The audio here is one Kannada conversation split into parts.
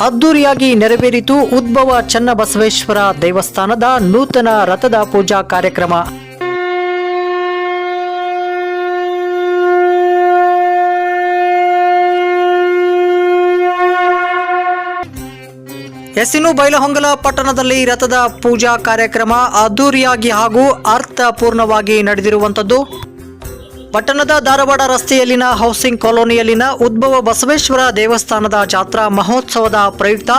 ಅದ್ದೂರಿಯಾಗಿ ನೆರವೇರಿತು ಉದ್ಭವ ಚನ್ನಬಸವೇಶ್ವರ ದೇವಸ್ಥಾನದ ನೂತನ ರಥದ ಪೂಜಾ ಕಾರ್ಯಕ್ರಮ. ಎಸಿನು ಬೈಲಹೊಂಗಲ ಪಟ್ಟಣದಲ್ಲಿ ರಥದ ಪೂಜಾ ಕಾರ್ಯಕ್ರಮ ಅದ್ದೂರಿಯಾಗಿ ಹಾಗೂ ಅರ್ಥಪೂರ್ಣವಾಗಿ ನಡೆದಿರುವಂಥದ್ದು. ಪಟ್ಟಣದ ಧಾರವಾಡ ರಸ್ತೆಯಲ್ಲಿನ ಹೌಸಿಂಗ್ ಕಾಲೋನಿಯಲ್ಲಿನ ಉದ್ಭವ ಬಸವೇಶ್ವರ ದೇವಸ್ಥಾನದ ಜಾತ್ರಾ ಮಹೋತ್ಸವದ ಪ್ರಯುಕ್ತ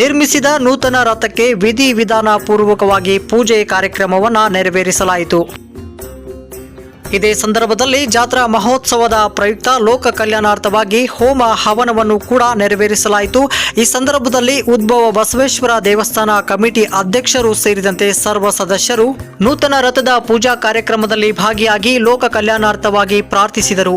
ನಿರ್ಮಿಸಿದ ನೂತನ ರಥಕ್ಕೆ ವಿಧಿ ವಿಧಾನ ಪೂರ್ವಕವಾಗಿ ಪೂಜೆ ಕಾರ್ಯಕ್ರಮವನ್ನು ನೆರವೇರಿಸಲಾಯಿತು. ಇದೇ ಸಂದರ್ಭದಲ್ಲಿ ಜಾತ್ರಾ ಮಹೋತ್ಸವದ ಪ್ರಯುಕ್ತ ಲೋಕ ಕಲ್ಯಾಣಾರ್ಥವಾಗಿ ಹೋಮ ಹವನವನ್ನು ಕೂಡ ನೆರವೇರಿಸಲಾಯಿತು. ಈ ಸಂದರ್ಭದಲ್ಲಿ ಉದ್ಭವ ಬಸವೇಶ್ವರ ದೇವಸ್ಥಾನ ಕಮಿಟಿ ಅಧ್ಯಕ್ಷರು ಸೇರಿದಂತೆ ಸರ್ವ ಸದಸ್ಯರು ನೂತನ ರಥದ ಪೂಜಾ ಕಾರ್ಯಕ್ರಮದಲ್ಲಿ ಭಾಗಿಯಾಗಿ ಲೋಕ ಕಲ್ಯಾಣಾರ್ಥವಾಗಿ ಪ್ರಾರ್ಥಿಸಿದರು.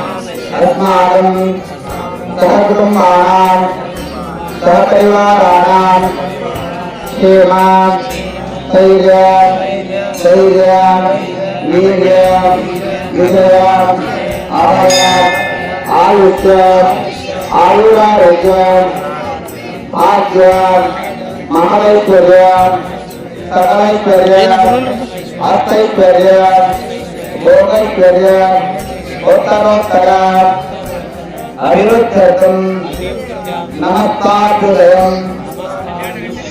अस्माकं सह कुटुम्बाणां सह परिवाराणां क्षेमां धैर्य धैर्य वीर्य विजय अभय आयुष्य आयुरारोग्य आज्य महावैश्वर्य सकलैश्वर्य अर्थैश्वर्य भोगैश्वर्य उत्तरोत्तरम् अभिरुद्धतुम् नमस्ताभ्युदयम्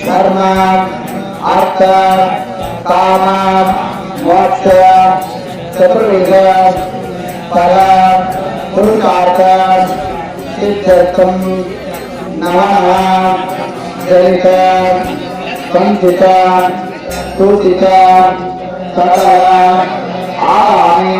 धर्मात् अर्थ कामात् मोक्ष चतुर्विध पर पुरुषार्थ सिद्धर्थम् नमः जलित संचित सूचित सरल आगामी